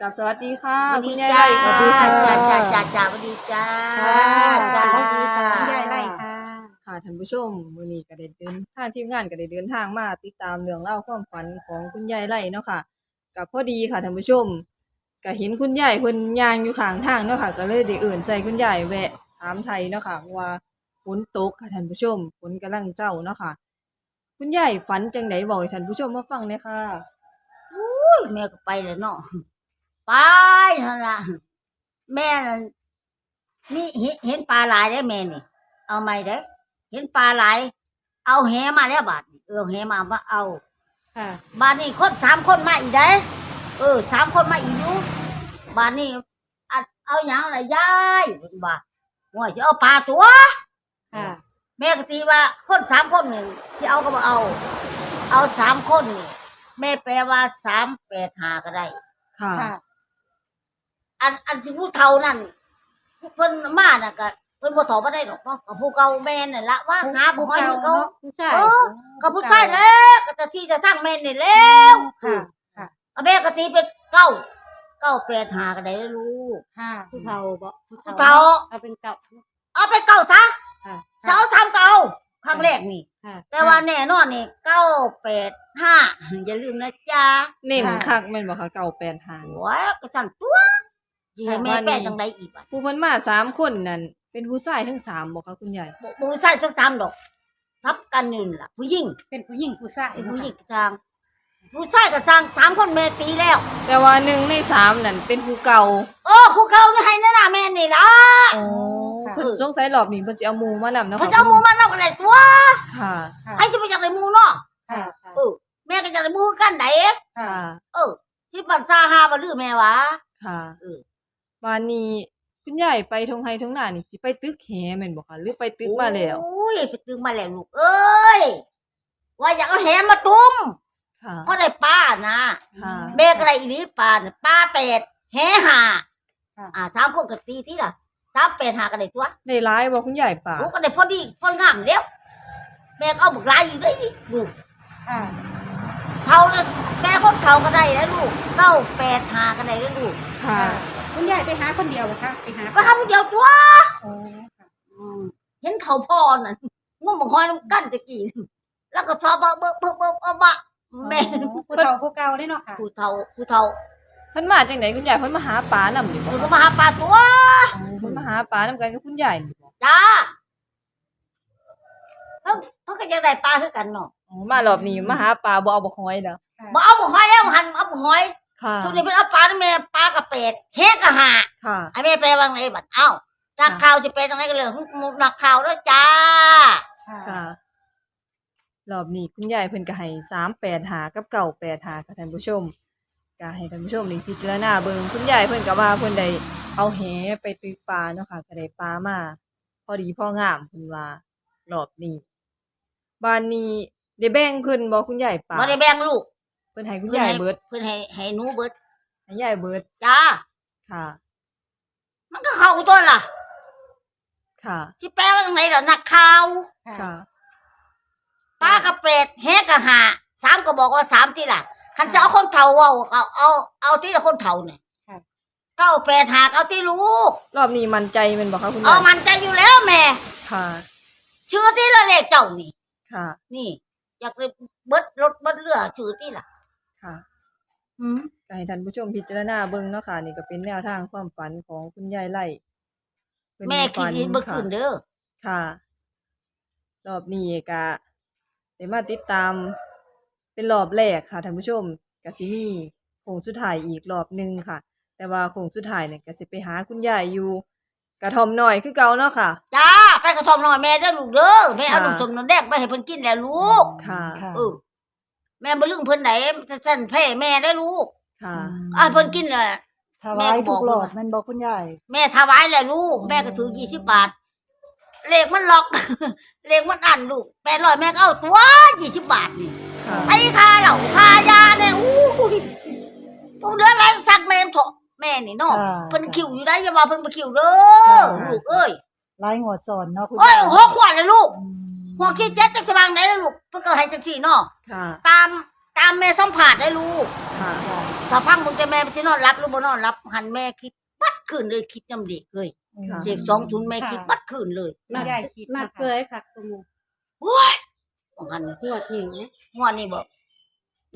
กับสวัสดีค่ะสวัสคุดีณยายจ้าไร่สวัสดีค่ะ จ้าจ้าจ้าสวัสดีจ้าค่ะจ้าสวัสดีค่ะคุณยายไล่ค่ะ ค่ะท่านผู้ชมมื้อนี้ก็ได้เดินทางทีมงานก็ได้เดินทางมาติดตามเรื่องเล่าวความฝันของคุณยายไร่เนาะค่ะกับพอดีค่ะท่านผู้ชมก็เห็นคุณยายเพิ่นย่างอยู่ข้างทางเนาะค่ะ ก็เลยได้เอื่นใส่คุณยายแวะถามไทยเนาะค่ะว่าฝนตกค่ะท่านผู้ชมฝนกำลังเจ้าเนาะค่ะ คุณยายฝันจังไดบอกให้ท่านผู้ชมมาฟังเลยค่ะ แม่ก็ไปแล้วเนาะ ไปนั่นล่ะแม่นั่นมีเห็นเห็นปลาหลายได้แม่นี่ เอาไหมได้เห็นปลาหลาย เอาแหมาแล้วบาทนี่เออแหมามาเอาค่ะบาทนี่คนสามคนมาอีกได้เออสามคนมาอีกอยู่บาทนี่อัดเอาอย่างอะไรยายเพิ่นว่าว่าจะเอาปลาตัวค่ะแม่ก็ตีว่าคนสามคนนี่ที่เอาก็มาเอา เอาสามคนนี่แม่แปลว่าสามแปดหาก็ได้ค่ะค่ะ อันอันสิผู้เฒ่านั่นเพิ่นมาน่ะก็เพิ่นบ่ถอบ่ได้หรอกเนาะกับผู้เก่าแม่นั่นละว่าหาบ่ห้อยผู้เก่า ผู้ชายเออกับผู้ชายแล้วก็จะที่จะทั้งแม่นี่แล้วค่ะ เอาแม่ก็ตีเป็นเก้าเก้าแปดหาก็ได้แล้วลูก ค่ะผู้เฒ่าบ่ผู้ผู้เฒ่า เอาเป็นเก่า เอาไปเก้าซะค่ะเช้าสามเก้าครั้งแรกนี่ ค่ะแต่ว่าแน่นอนนี่เก้าแปดห้าอย่าลืมนะจ๊ะเน้นคักแม่นบ่คะเก่าแปดหาง ว้าก็สั่นตัว จีให้แม่แป้จังใดอีกอะผู้เพิ่นมาสามคนนั่นเป็นผู้ชายทั้งสามบ่คะคุณยายบ่บ่ใส่สักสามดอกทับกันอยู่นั่นล่ะ ผู้หญิงเป็นผู้หญิงผู้ชายเป็นผู้หญิงก็สร้างผู้ชายก็สร้างสามคนแม่ตีแล้ว แต่ว่าหนึ่งในสามนั่นเป็นผู้เก่าเออผู้เขานี่ให้แน่ๆแม่นี่ล่ะอ๋อเพิ่นสงสัยรอบนี้เพิ่นสิเอาหมู่มานำเนาะเขาจะเอาหมูมานอกกันได้ตัวค่ะค่ะให้จะไปจากไหนหมูเนาะค่ะเออแม่ก็จากไหนหมูกันไหนค่ะค่ะเออที่ปันซาฮาบ่ลือแม่วะค่ะเออ วันนี้คุณยายไปทงไฮทงหน้านี่สิไปตึกแหแม่นบ่คะหรือไปตึกมาแล้วโอ้ยไปตึกมาแล้วลูกเอ้ยว่าอยากเอาแหมาตุ้มค่ะเพราะได้ป้านะค่ะแม่ก็ได้อีหลีปลาเนี่ยปลาเป็ดแห่หาอ่าสามคนก็ตีที่ล่ะสามเป็ดหากันได้ตัวได้ร้ายบ่คุณยายป่าลูกก็ได้พอดีพองามแล้วแม่ก็เอาบุกลายอยู่ได้นี่ลูกค่ะเท่านั้นแม่คนเท่าก็ได้แล้วลูกเก้าแปดหากันได้แล้วลูก ค่ะ คุณยายไปหาคนเดียวเหรอคะไปหาก็ทำเดียวตัวโอ้ค่ะอืมเห็นเขาพ่อน่ะงุ่มบักหอยน้ำกั้นตะกี้แล้วก็ชอบเบิกเบิกเบิกเบิกเอาบะแม่โอ้ผู้เฒ่าผู้เก่าได้เนาะค่ะผู้เท่าผู้เท่าเพิ่นมาจังไดคุณยายเพิ่นมาหาปลานำนี่บ่คือก็มาหาปลาตัวเพิ่นมาหาปลานำกันกับคุณยายนี่บ่จ้าเขาเขาก็ยังได้ปลาคือกันเนาะอ๋อมารอบนี้มาหาปลาบ่เอาบ่หอยเด้อบ่เอาบุกหอยแล้วหันเอาบุกหอย ค่ะช่วงนี้เป็นเอาปลาแม่ปลากระเป็ดแฮกกะหาค่ะไอ้แม่ไปวางไหนบัดเอ้านักข่าวจะไปทางไหนกันเลยนักข่าวแล้วจ้าค่ะค่ะรอบนี้คุณยายเพิ่นก็ให้385หากับ985ค่ะท่านผู้ชมก็ให้ท่านผู้ชมนี่พิจารณาเบิ่งคุณยายเพิ่นก็ว่าเพิ่นได้เอาแหไปตึกปลาเนาะค่ะก็ได้ปลามาพอดีพองามเพิ่นว่ารอบนี้บ้านนี้ได้แบ่งเพิ่นบ่คุณยายปลาบ่ได้แบ่งลูก เพิ่นให้คุณยายเบิดเพิ่นให้ให้หนูเบิดให้ยายเบิดจ้าค่ะ มันก็เข้าตัวล่ะ ค่ะสิแปลว่าทางไหนล่ะนักข่าวค่ะปลากระเป็ดแฮกกะหาสามก็บอกว่าสามที่ล่ะคันจะเอาคนเฒ่าเว้าเอาเอาเอาที่ละคนเฒ่าเนี่ยเก้าแปดหากเอาที่ลูกรอบนี้มั่นใจแม่นบ่คะคุณเอายายมันใจอยู่แล้วแม่ ค่ะ ชื่อที่ละเลขเจ้านี่ ค่ะ นี่ อยากเลยเบิดรถเบิดเรือชื่อที่ล่ะ ค่ะอืมก็ให้ท่านผู้ชมพิจารณาเบิ่งเนาะค่ะ นี่ก็เป็นแนวทางความฝันของคุณยายไล่เพิ่นแม่คิดฝันเห็นเบิดค่ะ ขึ้นเด้อ ค่ะ รอบนี้ก็ได้มาติดตามเป็นรอบแรกค่ะท่านผู้ชมก็สิมีโค้งสุดท้ายอีกรอบหนึงค่ะ แต่ว่าโค้งสุดท้ายเนี่ยก็สิไปหาคุณยายอยู่กระท่อมน้อยคือเก่าเนาะค่ะ จ้าไปกระทอมหน่อยแม่เด้อลูกเด้อแม่เอาค่ะ ลูกสมนแดกไปให้เพิ่นกินแล้วลูก ค่ะค่ะเออ แม่บ่ลืมเพิ่นไหนสั่นแพ่แม่ได้อลูกค่ะอะเพิ่นกินแล้วถวายทุกหลอดแม่ก็บอกว่าแมันบอกคุณยาย แม่ถวายแล้วลูก แม่ก็ถือยี่สิบบาท เลขมันล็อก เลขมันอันลูกแปดร้อยแม่ก็เอาตัวยี่สิบบาทนี่ค่ะใช้ค่าเหล่าค่ายาเนี่ยอู้ยต้องเดือนไรสักแม่เถอะแม่นี่เนาะค่ะเพิ่นคิวอยู่ได้อย่าว่าเพิ่นบ่คิวเด้อค่ะ ลูกเอ้ยลายงวดสอนเนาะคุณโอ้ยยายหัวขวดเลยลูก อืม หัวขี้เจ็ดจักสว่างได้เลยลูกเพิ่นก็ให้จังซี่เนาะค่ะ ตามตามแม่สัมผัสได้ลูกค่ะค่ะถ้าพังมึงแต่แม่ไปสินอนรับหรือบ่นอนรับหันแม่คิดปัดคืนเลยคิดจำเด็กเลยค่ะ เด็กสองทุนแม่คิดปัดคืนเลยคุณยายคิดมานะเกคะยค่ะตรงนี้โอ้ยบอกหันงวดนี้นะหัวนี่บอก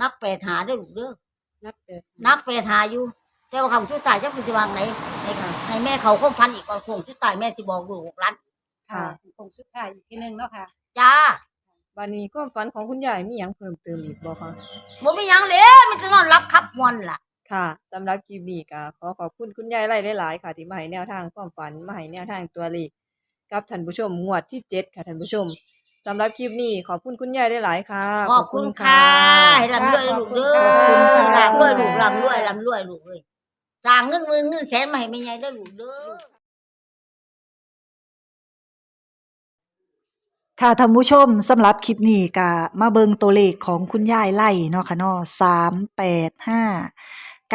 นักแปดหาเด้อลูกเด้อ นับเกิดนักแปดหาอยู่ แต่ว่าคำชุดตายจะเป็นสิวางไหนในค่ะให้แม่เขาคงพันอีกก่อนคงชุดตายแม่สิบอกลูกหกล้านค่ะ คงสุดท้ายอีกทีหนึงเนาะค่ะ จ้าวันนี้ความฝันของคุณยายมีหยังเพิ่มเติมอีกบ่คะบ่มีหยังเลยมันจะนอนรับครับมวนล่ะ ค่ะสำหรับคลิปนี้ก็ขอขอบคุณคุณยายไล่หลายๆค่ะ ที่มาให้แนวทางความฝันมาให้แนวทางตัวเลขกับท่านผู้ชมงวดที่เจ็ดค่ะท่านผู้ชมสำหรับคลิปนี้ขอบคุณคุณยายหลายๆค่ะ ขอบคุณค่ะให้ลำด้วยลูกเด้อขอบคุณค่ะลำด้วยลูกลำด้วยลำด้วยลูกเอ้ยสร้างเงินหมื่นเงินแสนมาให้แม่ใหญ่เด้อลูกเด้อ ค่ะท่านผู้ชมสำหรับคลิปนี้ก็มาเบิงตัวเลขของคุณยายไล่เนาะค่ะเนาะ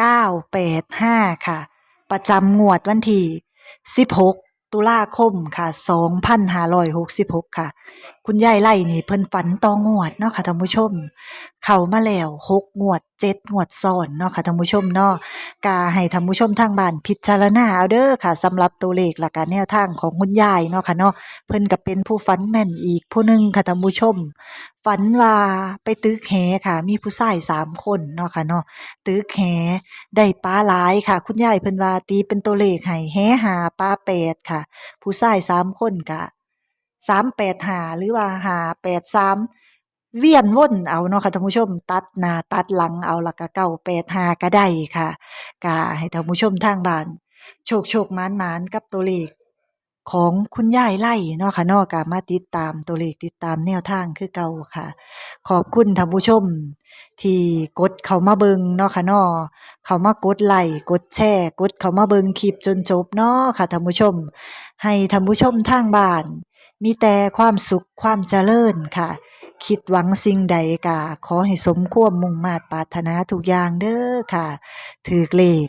385 985ค่ะ ประจำงวดวันที่16ตุลาคมค่ะ2566ค่ะ คุณยายไล่นี่เพิ่นฝันต่องวดเนาะค่ะท่านผู้ชม เข้ามาแล้ว6งวด 7งวดซ้อนเนาะค่ะท่านผู้ชมเนาะกาให้ท่านผู้ชมทางบ้านพิจารณาเอาเด้อค่ะสำหรับตัวเลขและการแนวทางของคุณยายเนาะค่ะเนาะเพิ่นก็เป็นผู้ฝันแม่นอีกผู้หนึ่งค่ะท่านผู้ชม ฝันว่าไปตึกแหค่ะ มีผู้ชายสามคนเนาะค่ะเนาะตึกแหได้ปลาหลายค่ะ คุณยายเพิ่นว่าตีเป็นตัวเลขให้แหหาปลาแปดค่ะ ผู้ชายสามคนกะสามแปดหาหรือว่าหาแปดสาม เวียนวนเอาเนาะค่ะท่านผู้ชมตัดหน้าตัดหลังเอาละก็เก้าแปดหาก็ได้ค่ะก็ให้ท่านผู้ชมทางบ้าน โชคโชคมานหมานกับตัวเลขของคุณยายไล่เนาะค่ะนาะก็มาติดตามตัวเลขติดตามแนวทางคือเก่าค่ะ ขอบคุณท่านผู้ชม ที่กดเขามาเบิงเนาะค่ะนาะเขามากดไลค์กดแชร์กดเขามาเบิงคลิปจนจบเนาะค่ะท่านผู้ชม ให้ท่านผู้ชมทางบ้าน มีแต่ความสุขความเจริญค่ะ คิดหวังสิ่งใดก็ขอให้สมความมุ่งมาตรปรารถนาทุกอย่างเด้อค่ะ ถือเลข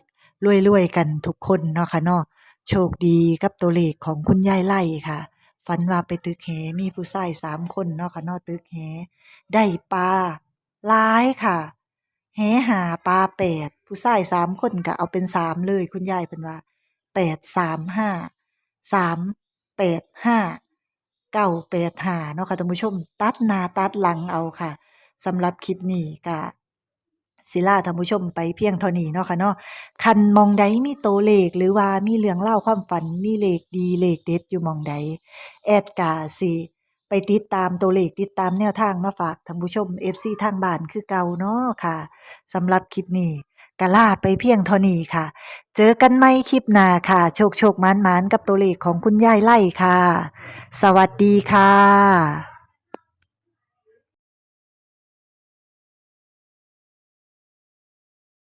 รวยๆกันทุกคนเนาะค่ะเนาะโชคดีกับตัวเลขของคุณยายไล่ค่ะ ฝันว่าไปตึกแหมีผู้ชายสามคนเนาะค่ะเนาะตึกแหได้ปลาหลายค่ะแหหาปลาแปดผู้ชายสามคนก็เอาเป็นสามเลยคุณยายเป็นว่าแปดสามห้าสามแปดห้า เก้าแปดหาเนาะค่ะท่านผู้ชม ตัดหน้าตัดหลังเอาค่ะสำหรับคลิปนี้กะศิลาท่านผู้ชมไปเพียงเท่านี้เนาะค่ะเนาะคันมองใดมีโตเลขหรือว่ามีเรื่องเล่าความฝันมีเลขดีเลขเด็ดอยู่มองใดแอดกาสิ ไปติดตามตัวเลขติดตามแนวทางมาฝากท่านผู้ชม FC ทางบ้านคือเก่าเนาะค่ะสำหรับคลิปนี้กะลาไปเพียงเท่านี้ค่ะ เจอกันใหม่คลิปหน้าค่ะ โชคโชคมานมานกับตัวเลขของคุณยายไล่ค่ะ สวัสดีค่ะ